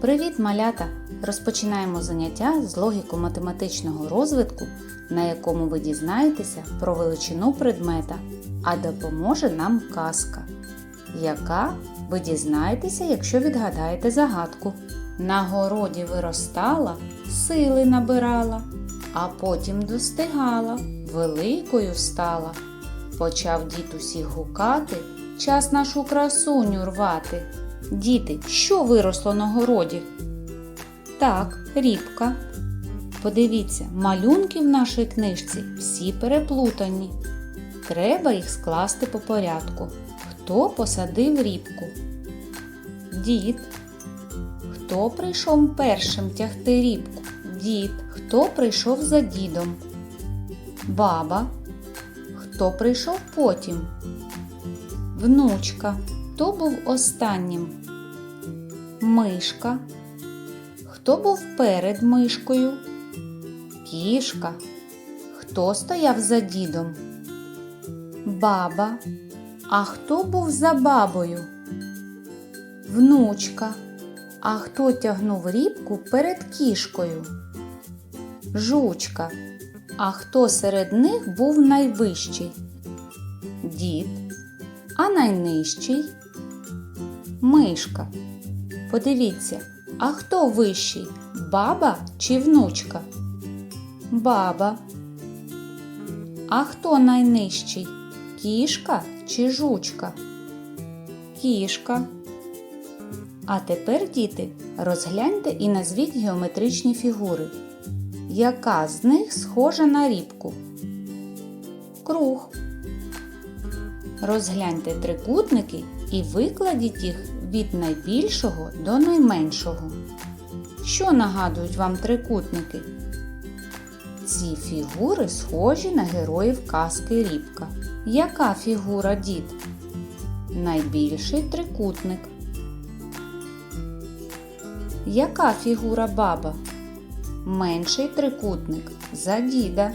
Привіт, малята! Розпочинаємо заняття з логіко-математичного розвитку, на якому ви дізнаєтеся про величину предмета, а допоможе нам казка, яка ви дізнаєтеся, якщо відгадаєте загадку. На городі виростала, сили набирала, а потім достигала, великою стала. Почав дід усіх гукати, час нашу красуню рвати. Діти, що виросло на городі? Так, рібка. Подивіться, малюнки в нашій книжці всі переплутані. Треба їх скласти по порядку. Хто посадив рібку? Дід. Хто прийшов першим тягти рібку? Дід. Хто прийшов за дідом? Баба. Хто прийшов потім? Внучка. Хто був останнім? Мишка. Хто був перед мишкою? Кішка. Хто стояв за дідом? Баба. А хто був за бабою? Внучка. А хто тягнув рібку перед кішкою? Жучка. А хто серед них був найвищий? Дід. А найнижчий? Мишка. Подивіться, а хто вищий? Баба чи внучка? Баба. А хто найнижчий? Кішка чи жучка? Кішка. А тепер, діти, розгляньте і назвіть геометричні фігури. Яка з них схожа на рібку? Круг. Розгляньте трикутники і викладіть їх від найбільшого до найменшого. Що нагадують вам трикутники? Ці фігури схожі на героїв казки Рібка. Яка фігура дід? Найбільший трикутник. Яка фігура баба? Менший трикутник за діда.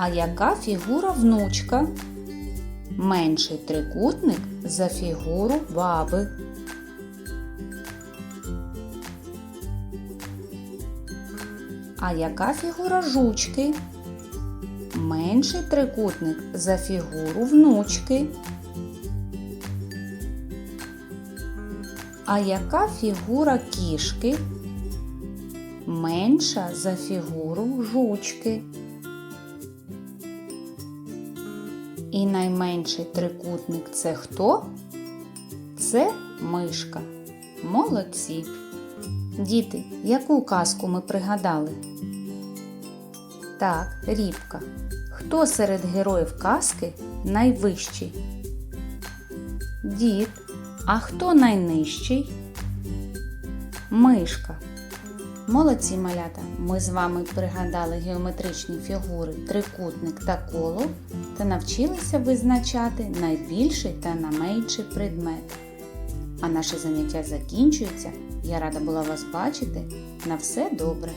А яка фігура внучка? Менший трикутник за фігуру баби. А яка фігура жучки? Менший трикутник за фігуру внучки. А яка фігура кішки? Менша за фігуру жучки. І найменший трикутник це хто? Це мишка. Молодці. Діти, яку казку ми пригадали? Так, рібка. Хто серед героїв казки найвищий? Дід. А хто найнижчий? Мишка. Молодці малята! Ми з вами пригадали геометричні фігури трикутник та коло та навчилися визначати найбільший та найменший предмет. А наше заняття закінчується. Я рада була вас бачити. На все добре!